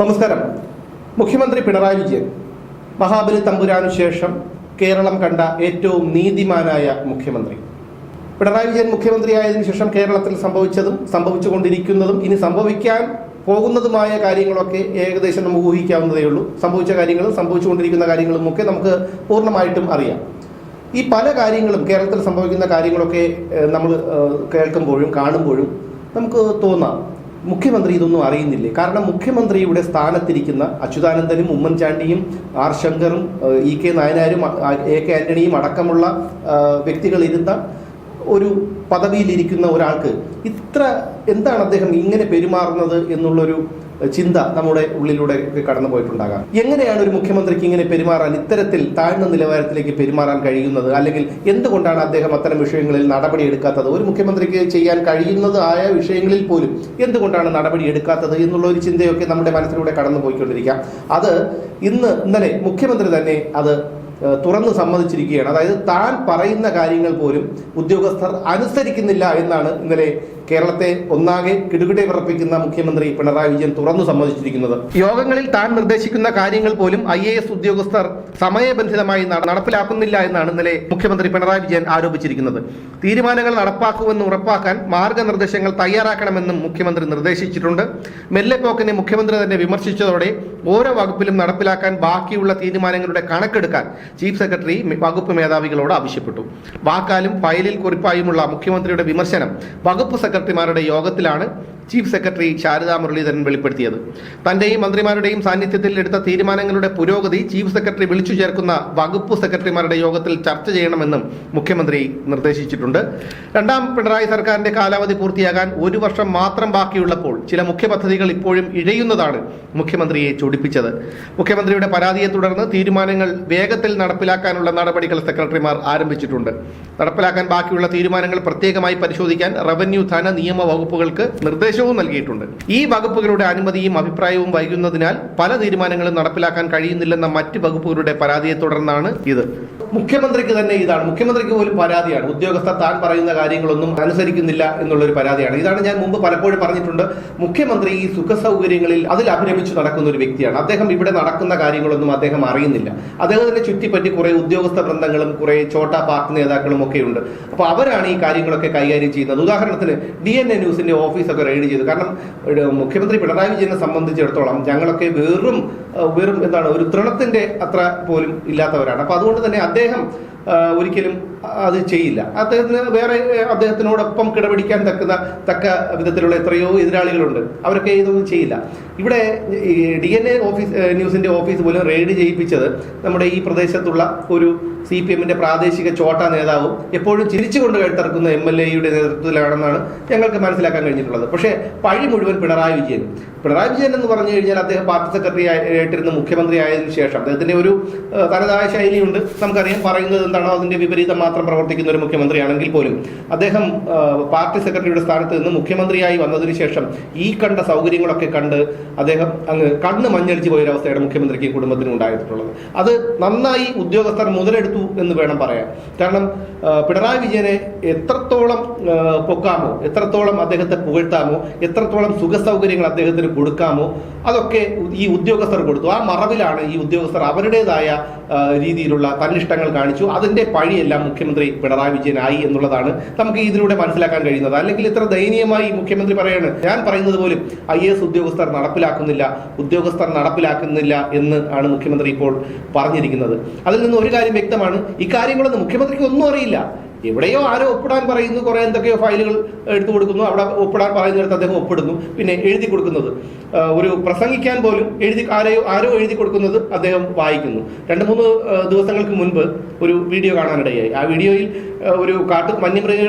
നമസ്കാരം. മുഖ്യമന്ത്രി പിണറായി വിജയൻ. മഹാബലി തമ്പുരാനു ശേഷം കേരളം കണ്ട ഏറ്റവും നീതിമാനായ മുഖ്യമന്ത്രി. പിണറായി വിജയൻ മുഖ്യമന്ത്രിയായതിനു ശേഷം കേരളത്തിൽ സംഭവിച്ചതും സംഭവിച്ചുകൊണ്ടിരിക്കുന്നതും ഇനി സംഭവിക്കാൻ പോകുന്നതുമായ കാര്യങ്ങളൊക്കെ ഏകദേശം നമുക്ക് ഊഹിക്കാവുന്നതേ ഉള്ളൂ. സംഭവിച്ച കാര്യങ്ങളും സംഭവിച്ചുകൊണ്ടിരിക്കുന്ന കാര്യങ്ങളും ഒക്കെ നമുക്ക് പൂർണമായിട്ടും അറിയാം. ഈ പല കാര്യങ്ങളും കേരളത്തിൽ സംഭവിക്കുന്ന കാര്യങ്ങളൊക്കെ നമ്മൾ കേൾക്കുമ്പോഴും കാണുമ്പോഴും നമുക്ക് തോന്നാം. മുഖ്യമന്ത്രി ഇതൊന്നും അറിയുന്നില്ലേ? കാരണം മുഖ്യമന്ത്രിയുടെ സ്ഥാനത്തിരിക്കുന്ന അച്യുതാനന്ദനും ഉമ്മൻചാണ്ടിയും ആർ ശങ്കറും ഇ കെ നായനാരും എ കെ ആന്റണിയും അടക്കമുള്ള വ്യക്തികളിരുന്ന ഒരു പദവിയിലിരിക്കുന്ന ഒരാൾക്ക് ഇത്ര എന്താണ് അദ്ദേഹം ഇങ്ങനെ പെരുമാറുന്നത് എന്നുള്ളൊരു ചിന്ത നമ്മുടെ ഉള്ളിലൂടെ കടന്നു പോയിട്ടുണ്ടാകാം. എങ്ങനെയാണ് ഒരു മുഖ്യമന്ത്രിക്ക് ഇങ്ങനെ പെരുമാറാൻ ഇത്തരത്തിൽ താഴ്ന്ന നിലവാരത്തിലേക്ക് പെരുമാറാൻ കഴിയുന്നത്? അല്ലെങ്കിൽ എന്തുകൊണ്ടാണ് അദ്ദേഹം അത്തരം വിഷയങ്ങളിൽ നടപടി എടുക്കാത്തത്? ഒരു മുഖ്യമന്ത്രിക്ക് ചെയ്യാൻ കഴിയുന്നത് ആയ വിഷയങ്ങളിൽ പോലും എന്തുകൊണ്ടാണ് നടപടി എടുക്കാത്തത് എന്നുള്ള ഒരു ചിന്തയൊക്കെ നമ്മുടെ മനസ്സിലൂടെ കടന്നു പോയിക്കൊണ്ടിരിക്കാം അത് ഇന്ന് ഇന്നലെ മുഖ്യമന്ത്രി തന്നെ അത് തുറന്ന് സമ്മതിച്ചിരിക്കുകയാണ്. അതായത് താൻ പറയുന്ന കാര്യങ്ങൾ പോലും ഉദ്യോഗസ്ഥർ അനുസരിക്കുന്നില്ല എന്നാണ് ഇന്നലെ കേരളത്തെ ഒന്നാകെ കിടുകിടെ വിറപ്പിക്കുന്ന മുഖ്യമന്ത്രി പിണറായി വിജയൻ തുറന്നു സമ്മതിച്ചിരിക്കുന്നത്. യോഗങ്ങളിൽ താൻ നിർദ്ദേശിക്കുന്ന കാര്യങ്ങൾ പോലും ഐ എ എസ് ഉദ്യോഗസ്ഥർ സമയബന്ധിതമായി നടപ്പിലാക്കുന്നില്ല എന്നാണ് ഇന്നലെ മുഖ്യമന്ത്രി പിണറായി വിജയൻ ആരോപിച്ചിരിക്കുന്നത്. തീരുമാനങ്ങൾ നടപ്പാക്കുമെന്ന് ഉറപ്പാക്കാൻ മാർഗനിർദ്ദേശങ്ങൾ തയ്യാറാക്കണമെന്നും മുഖ്യമന്ത്രി നിർദ്ദേശിച്ചിട്ടുണ്ട്. മെല്ലെപ്പോക്കിനെ മുഖ്യമന്ത്രി തന്നെ വിമർശിച്ചതോടെ ഓരോ വകുപ്പിലും നടപ്പിലാക്കാൻ ബാക്കിയുള്ള തീരുമാനങ്ങളുടെ കണക്കെടുക്കാൻ ചീഫ് സെക്രട്ടറി വകുപ്പ് മേധാവികളോട് ആവശ്യപ്പെട്ടു. വാക്കാലും ഫയലിൽ കുറിപ്പായുമുള്ള മുഖ്യമന്ത്രിയുടെ വിമർശനം വകുപ്പ് സെക്രട്ടറിമാരുടെ യോഗത്തിലാണ് ചീഫ് സെക്രട്ടറി ശാരദാ മുരളീധരൻ വെളിപ്പെടുത്തിയത്. തന്റെയും മന്ത്രിമാരുടെയും സാന്നിധ്യത്തിൽ എടുത്ത തീരുമാനങ്ങളുടെ പുരോഗതി ചീഫ് സെക്രട്ടറി വിളിച്ചു ചേർക്കുന്ന വകുപ്പ് സെക്രട്ടറിമാരുടെ യോഗത്തിൽ ചർച്ച ചെയ്യണമെന്നും മുഖ്യമന്ത്രി നിർദ്ദേശിച്ചിട്ടുണ്ട്. രണ്ടാം പിണറായി സർക്കാരിന്റെ കാലാവധി പൂർത്തിയാകാൻ ഒരു വർഷം മാത്രം ബാക്കിയുള്ളപ്പോൾ ചില മുഖ്യ പദ്ധതികൾ ഇപ്പോഴും ഇഴയുന്നതാണ് മുഖ്യമന്ത്രിയെ ചൊടിപ്പിച്ചത്. മുഖ്യമന്ത്രിയുടെ പരാതിയെ തുടർന്ന് തീരുമാനങ്ങൾ വേഗത്തിൽ നടപ്പിലാക്കാനുള്ള നടപടികൾ സെക്രട്ടറിമാർ ആരംഭിച്ചിട്ടുണ്ട്. നടപ്പിലാക്കാൻ ബാക്കിയുള്ള തീരുമാനങ്ങൾ പ്രത്യേകമായി പരിശോധിക്കാൻ റവന്യൂ ധന നിയമ വകുപ്പുകൾക്ക് നിർദ്ദേശവും നൽകിയിട്ടുണ്ട്. ഈ വകുപ്പുകളുടെ അനുമതിയും അഭിപ്രായവും വൈകുന്നതിനാൽ പല തീരുമാനങ്ങളും നടപ്പിലാക്കാൻ കഴിയുന്നില്ലെന്ന മറ്റ് വകുപ്പുകളുടെ പരാതിയെ തുടർന്നാണ് ഇത്. മുഖ്യമന്ത്രിക്ക് തന്നെ ഇതാണ്. മുഖ്യമന്ത്രിക്ക് പോലും പരാതിയാണ്. ഉദ്യോഗസ്ഥർ താൻ പറയുന്ന കാര്യങ്ങളൊന്നും അനുസരിക്കുന്നില്ല എന്നുള്ളൊരു പരാതിയാണ്. ഇതാണ് ഞാൻ മുമ്പ് പലപ്പോഴും പറഞ്ഞിട്ടുണ്ട്. മുഖ്യമന്ത്രി ഈ സുഖ സൗകര്യങ്ങളിൽ അതിൽ അഭിരമിച്ചു നടക്കുന്ന ഒരു വ്യക്തിയാണ്. അദ്ദേഹം ഇവിടെ നടക്കുന്ന കാര്യങ്ങളൊന്നും അദ്ദേഹം അറിയുന്നില്ല. അദ്ദേഹത്തിന്റെ ചുറ്റിപ്പറ്റി കുറെ ഉദ്യോഗസ്ഥ ബന്ധങ്ങളും കുറെ ചോട്ടാ പാർട്ടി നേതാക്കളും ഒക്കെ ഉണ്ട്. അപ്പൊ അവരാണ് ഈ കാര്യങ്ങളൊക്കെ കൈകാര്യം ചെയ്യുന്നത്. ഉദാഹരണത്തിന് ഡി എൻ എ ന്യൂസിന്റെ ഓഫീസൊക്കെ റെയ്ഡ് ചെയ്തു. കാരണം മുഖ്യമന്ത്രി പിണറായി വിജയനെ സംബന്ധിച്ചിടത്തോളം ഞങ്ങളൊക്കെ വെറും വെറും എന്താണ് ഒരു തൃണത്തിന്റെ അത്ര പോലും ഇല്ലാത്തവരാണ്. അപ്പൊ അതുകൊണ്ട് തന്നെ അദ്ദേഹം ഒരിക്കലും അത് ചെയ്യില്ല. അദ്ദേഹത്തിന് വേറെ അദ്ദേഹത്തിനോടൊപ്പം കിടപിടിക്കാൻ തക്കുന്ന തക്ക വിധത്തിലുള്ള എത്രയോ എതിരാളികളുണ്ട്. അവരൊക്കെ ഇതൊന്നും ചെയ്യില്ല. ഇവിടെ ഡി എൻ എ ഓഫീസ് ന്യൂസിന്റെ ഓഫീസ് പോലും റെയ്ഡ് ചെയ്യിപ്പിച്ചത് നമ്മുടെ ഈ പ്രദേശത്തുള്ള ഒരു സി പി എമ്മിന്റെ പ്രാദേശിക ചോട്ട നേതാവും എപ്പോഴും ചിരിച്ചുകൊണ്ട് കഴുത്തിറക്കുന്ന എം എൽ എയുടെ നേതൃത്വത്തിലാണെന്നാണ് ഞങ്ങൾക്ക് മനസ്സിലാക്കാൻ കഴിഞ്ഞിട്ടുള്ളത്. പക്ഷേ പഴി മുഴുവൻ പിണറായി വിജയൻ. പിണറായി വിജയൻ എന്ന് പറഞ്ഞു കഴിഞ്ഞാൽ അദ്ദേഹം പാർട്ടി സെക്രട്ടറി ആയിട്ടിരുന്ന മുഖ്യമന്ത്രി ആയതിനു ശേഷം അദ്ദേഹത്തിന്റെ ഒരു തനതായ ശൈലിയുണ്ട്. നമുക്കറിയാം പറയുന്നത് എന്താണോ അതിന്റെ വിപരീതം മാത്രം പ്രവർത്തിക്കുന്ന ഒരു മുഖ്യമന്ത്രിയാണെങ്കിൽ പോലും അദ്ദേഹം പാർട്ടി സെക്രട്ടറിയുടെ സ്ഥാനത്ത് നിന്ന് മുഖ്യമന്ത്രിയായി വന്നതിന് ശേഷം ഈ കണ്ട സൗകര്യങ്ങളൊക്കെ കണ്ട് അദ്ദേഹം അങ്ങ് കണ്ണ് മഞ്ഞടിച്ച് പോയൊരു അവസ്ഥയാണ് മുഖ്യമന്ത്രിക്ക് കുടുംബത്തിന് ഉണ്ടായിട്ടുള്ളത്. അത് നന്നായി ഉദ്യോഗസ്ഥർ മുതലെടുത്തു എന്ന് വേണം പറയാൻ. കാരണം പിണറായി വിജയനെ എത്രത്തോളം പൊക്കാമോ എത്രത്തോളം അദ്ദേഹത്തെ പുകഴ്ത്താമോ എത്രത്തോളം സുഖസൗകര്യങ്ങൾ അദ്ദേഹത്തിന് കൊടുക്കാമോ അതൊക്കെ ഈ ഉദ്യോഗസ്ഥർ കൊടുത്തു. ആ മറവിലാണ് ഈ ഉദ്യോഗസ്ഥർ അവരുടേതായ രീതിയിലുള്ള തന്നിഷ്ടങ്ങൾ കാണിച്ചു. അതിന്റെ പഴിയെല്ലാം മുഖ്യമന്ത്രി പിണറായി വിജയനായി എന്നുള്ളതാണ് നമുക്ക് ഇതിലൂടെ മനസ്സിലാക്കാൻ കഴിയുന്നത്. അല്ലെങ്കിൽ ഇത്ര ദയനീയമായി മുഖ്യമന്ത്രി പറയാണ് ഞാൻ പറയുന്നത് പോലും ഐ എസ് ഉദ്യോഗസ്ഥർ നടപ്പിലാക്കുന്നില്ല ഉദ്യോഗസ്ഥർ നടപ്പിലാക്കുന്നില്ല എന്ന് ആണ് മുഖ്യമന്ത്രി ഇപ്പോൾ പറഞ്ഞിരിക്കുന്നത്. അതിൽ നിന്ന് ഒരു കാര്യം വ്യക്തമാണ് ഇക്കാര്യങ്ങളൊന്നും മുഖ്യമന്ത്രിക്ക് ഒന്നും അറിയില്ല. എവിടെയോ ആരോ ഒപ്പിടാൻ പറയുന്നു കുറെ എന്തൊക്കെയോ ഫയലുകൾ എടുത്തു കൊടുക്കുന്നു. അവിടെ ഒപ്പിടാൻ പറയുന്നിടത്ത് അദ്ദേഹം ഒപ്പിടുന്നു. പിന്നെ എഴുതി കൊടുക്കുന്നത്. ഒരു പ്രസംഗിക്കാൻ പോലും എഴുതി ആരെയോ ആരോ എഴുതി കൊടുക്കുന്നത് അദ്ദേഹം വായിക്കുന്നു. രണ്ട് മൂന്ന് ദിവസങ്ങൾക്ക് മുൻപ് ഒരു വീഡിയോ കാണാനിടയായി. ആ വീഡിയോയിൽ ഒരു കാട്ടു വന്യമൃഗ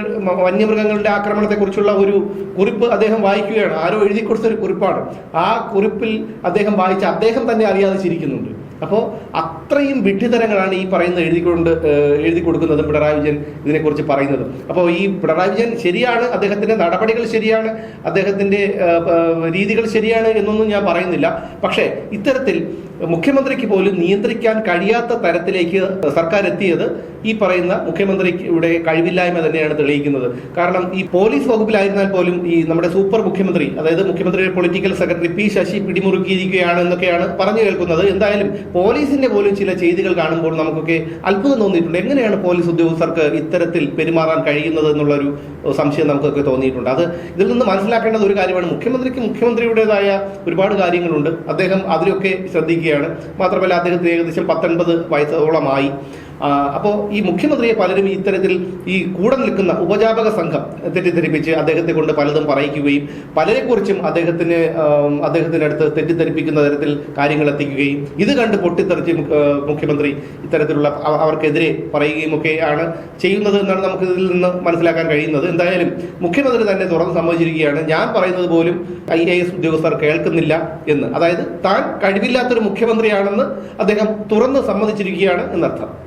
വന്യമൃഗങ്ങളുടെ ആക്രമണത്തെക്കുറിച്ചുള്ള ഒരു കുറിപ്പ് അദ്ദേഹം വായിക്കുകയാണ്. ആരോ എഴുതി കൊടുത്ത ഒരു കുറിപ്പാണ്. ആ കുറിപ്പിൽ അദ്ദേഹം വായിച്ച അദ്ദേഹം തന്നെ അറിയാതെ ചിരിക്കുന്നുണ്ട്. അപ്പോൾ അത്രയും വിഡ്ഢിതരങ്ങളാണ് ഈ പറയുന്നത് എഴുതിക്കൊണ്ട് എഴുതി കൊടുക്കുന്നത് പിണറായി വിജയൻ ഇതിനെക്കുറിച്ച് പറയുന്നത്. അപ്പോൾ ഈ പിണറായി വിജയൻ ശരിയാണ് അദ്ദേഹത്തിന്റെ നടപടികൾ ശരിയാണ് ഏഹ്, രീതികൾ ശരിയാണ് എന്നൊന്നും ഞാൻ പറയുന്നില്ല. പക്ഷേ ഇത്തരത്തിൽ മുഖ്യമന്ത്രിക്ക് പോലും നിയന്ത്രിക്കാൻ കഴിയാത്ത തരത്തിലേക്ക് സർക്കാർ എത്തിയത് ഈ പറയുന്ന മുഖ്യമന്ത്രിയുടെ കഴിവില്ലായ്മ തന്നെയാണ് തെളിയിക്കുന്നത്. കാരണം ഈ പോലീസ് വകുപ്പിലായിരുന്നാൽ പോലും ഈ നമ്മുടെ സൂപ്പർ മുഖ്യമന്ത്രി അതായത് മുഖ്യമന്ത്രിയുടെ പൊളിറ്റിക്കൽ സെക്രട്ടറി പി ശശി പിടിമുറുക്കിയിരിക്കുകയാണ് എന്നൊക്കെയാണ് പറഞ്ഞു കേൾക്കുന്നത്. എന്തായാലും പോലീസിന്റെ പോലും ചില ചെയ്തികൾ കാണുമ്പോൾ നമുക്കൊക്കെ അത്ഭുതം തോന്നിയിട്ടുണ്ട്. എങ്ങനെയാണ് പോലീസ് ഉദ്യോഗസ്ഥർക്ക് ഇത്തരത്തിൽ പെരുമാറാൻ കഴിയുന്നത് എന്നുള്ളൊരു സംശയം നമുക്കൊക്കെ തോന്നിയിട്ടുണ്ട്. അത് ഇതിൽ നിന്ന് മനസ്സിലാക്കേണ്ടത് ഒരു കാര്യമാണ്. മുഖ്യമന്ത്രിക്ക് മുഖ്യമന്ത്രിയുടേതായ ഒരുപാട് കാര്യങ്ങളുണ്ട്. അദ്ദേഹം അതിലൊക്കെ ശ്രദ്ധിക്കുകയാണ് മാത്രമല്ല അദ്ദേഹത്തിന് ഏകദേശം പത്തൊൻപത് വയസ്സോളമായി. അപ്പോൾ ഈ മുഖ്യമന്ത്രിയെ പലരും ഇത്തരത്തിൽ ഈ കൂടെ നിൽക്കുന്ന ഉപജാപക സംഘം തെറ്റിദ്ധരിപ്പിച്ച് അദ്ദേഹത്തെ കൊണ്ട് പലതും പറയിക്കുകയും പലരെക്കുറിച്ചും അദ്ദേഹത്തിന് അദ്ദേഹത്തിനടുത്ത് തെറ്റിദ്ധരിപ്പിക്കുന്ന തരത്തിൽ കാര്യങ്ങൾ എത്തിക്കുകയും ഇത് കണ്ട് പൊട്ടിത്തെറിച്ച് മുഖ- മുഖ്യമന്ത്രി ഇത്തരത്തിലുള്ള അവർക്കെതിരെ പറയുകയും ഒക്കെയാണ് ചെയ്യുന്നത് എന്നാണ് നമുക്ക് ഇതിൽ നിന്ന് മനസ്സിലാക്കാൻ കഴിയുന്നത്. എന്തായാലും മുഖ്യമന്ത്രി തന്നെ തുറന്ന് സമ്മതിച്ചിരിക്കുകയാണ്. ഞാൻ പറയുന്നത് പോലും ഐ എ എസ് ഉദ്യോഗസ്ഥർ കേൾക്കുന്നില്ല എന്ന്. അതായത് താൻ കഴിവില്ലാത്തൊരു മുഖ്യമന്ത്രിയാണെന്ന് അദ്ദേഹം തുറന്ന് സമ്മതിച്ചിരിക്കുകയാണ് എന്നർത്ഥം.